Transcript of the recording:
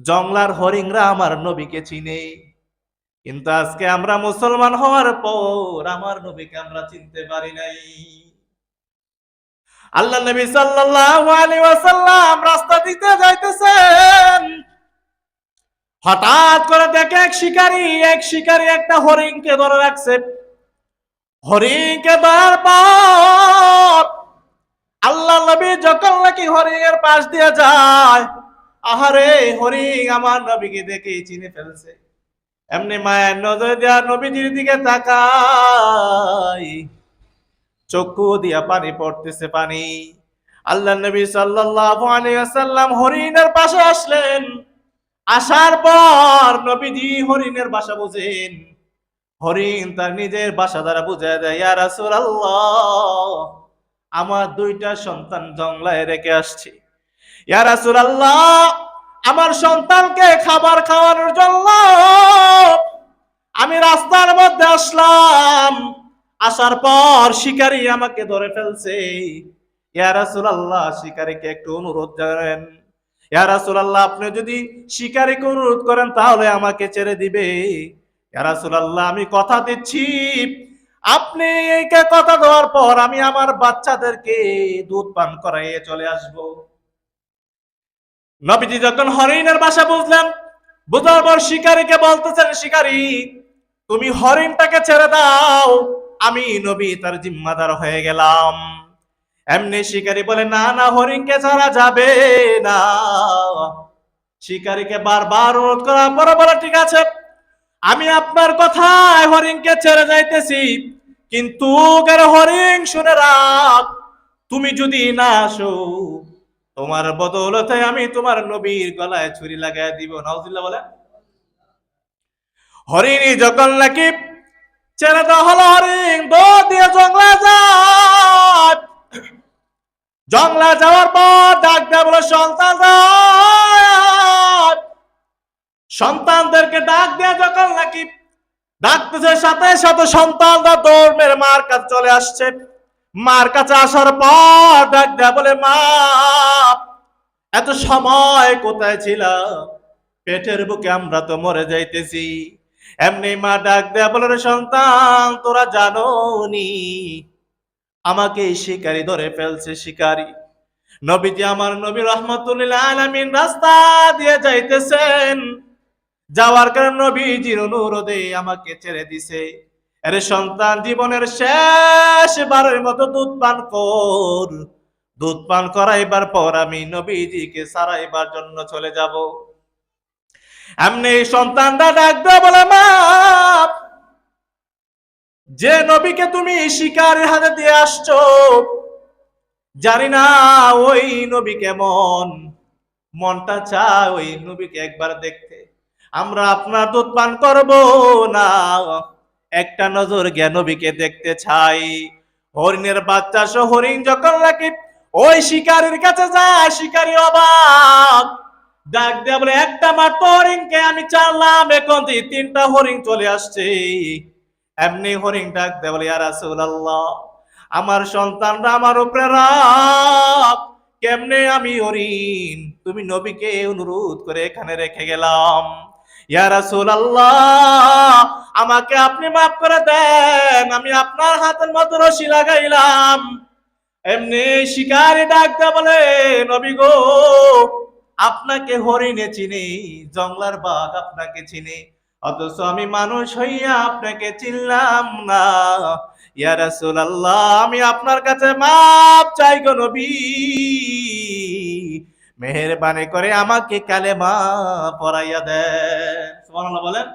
জংলার হরিংরা আমার নবীকে চিনে। কিন্তু আজকে আমরা মুসলমান হওয়ার পর আমার নবীকে আমরা চিনতে পারি নাই। আল্লাহ নবী ওয়াসাল্লাম রাস্তা দিতে যাইতেছেন। হঠাৎ করে দেখে এক শিকারী এক শিকারী একটা হরিণকে ধরে রাখছে। হরিণকে ধরার পর আল্লাহ নবী যখন নাকি হরিণের পাশ দিয়ে যায় আহারে হরিণ আমার নবীকে দেখে চিনে ফেলছে। এমনি মায়ের নজর দেওয়া নবীজির দিকে তাকাই। চক্ষু দিয়া পানি পড়তেছে পানি। আল্লাহ নবী সাল্লাল্লাহু হরিণের পাশে আসলেন। আসার পর নবীজি হরিণের বাসা বুঝেন। হরিণ তার নিজের বাসা দ্বারা বুঝায় দেয়, ইয়া রাসূলুল্লাহ, আমার দুইটা সন্তান জংলায় রেখে আসছি। আমার সন্তানকে খাবার খাওয়ানোর জন্য আমি রাস্তার মধ্যে আসলাম। আসার পর শিকারী আমাকে ধরে ফেলছে। ইয়া রাসূলুল্লাহ, শিকারীকে একটু অনুরোধ জানেন ইয়া আপনি যদি শিকারীকে অনুরোধ করেন, তাহলে আমাকে ছেড়ে দিবে। ইয়া আমি কথা দিচ্ছি। আপনি কথা দেওয়ার পর আমি আমার বাচ্চাদেরকে দুধ পান করাইয়ে চলে আসব। নবীজি যখন হরিণের বাসা বুঝলেন, বুঝার পর শিকারীকে বলতেছেন, শিকারী, তুমি হরিণটাকে ছেড়ে দাও, আমি নবী তার জিম্মাদার হয়ে গেলাম। এমনি শিকারী বলে, না না, হরিণকে ছাড়া যাবে না। শিকারীকে বারবার অনুরোধ করার পরে বলে, ঠিক আছে, আমি আপনার কথায় হরিণকে ছেড়ে যাইতেছি, কিন্তু কেন হরিণ শুনে রাখ, তুমি যদি না আসো তোমার বদৌলতে আমি তোমার নবীর গলায় ছুরি লাগাই দিব নাউজুল্লাহ বলে হরিণী যখন নাকি ছেড়ে দেওয়া হলো হরিণ দৌড় দিয়ে জঙ্গলা যায়। জঙ্গলা যাওয়ার পর ডাক দেয় বলে, সন্তান সন্তানদেরকে ডাক দেয়া যখন নাকি ডাকতেছে, সাথে সাথে সন্তানরা দৌড় মেরে মার কাছে চলে আসছে। মার কাছে আসার পর ডাক দেয়া বলে মা এত সময় কোথায় ছিল পেটের বুকে আমরা তো মরে যাইতেছি। এমনি মা ডাক দেয়া বলে সন্তান, তোরা জানো নি আমাকে শিকারী ধরে ফেলছে শিকারী। নবীজি আমার নবী রহমতুল্লাহ রাস্তা দিয়ে যাইতেছেন। যাওয়ার কারণে নবীজির অনুরোধে আমাকে ছেড়ে দিছে। আরে সন্তান জীবনের শেষ বারের মতো দুধ পান কর। দুধ পান করাইবার পর আমি নবীজিকে সারাইবার জন্য চলে যাব। এমনি সন্তানটা ডাক দেওয়া বলে, মা, যে নবীকে তুমি শিকারের হাতে দিয়ে আসছো, জানি না ওই নবী কেমন। মনটা চায় ওই নবীকে একবার দেখতে। আমরা আপনার দুধ পান করব না। একটা নজর গিয়া নবীকে দেখতে চাই। হরিণের বাচ্চা সহ হরিণ যখন নাকি ওই শিকারীর কাছে যায় শিকারী অবাক ডাক দেয়া বলে, একটা মাত্র হরিণকে আমি চাললাম এখন তিনটা হরিণ চলে আসছে। এমনি হরিণ ডাক দেয়া বলে, ইয়া রাসূলুল্লাহ, আমার সন্তানরা আমার উপরে রাগ। কেমনে আমি হরিণ? তুমি নবীকে অনুরোধ করে এখানে রেখে গেলাম। আমাকে আপনি মাফ করে দেন, আমি আপনার হাতের মতো রশি লাগাইলাম। এমনি শিকারে ডাকতে বলে, নবী গো, আপনাকে হরিণে চিনি জংলার বাঘ আপনাকে চিনি, অথচ আমি মানুষ হইয়া আপনাকে চিনলাম না। ইয়া রাসূলুল্লাহ, আমি আপনার কাছে মাপ চাই গো নবী। মেহেরবানি করে আমাকে কালেমা পড়াইয়া দেন। সুবহানাল্লাহ বলেন।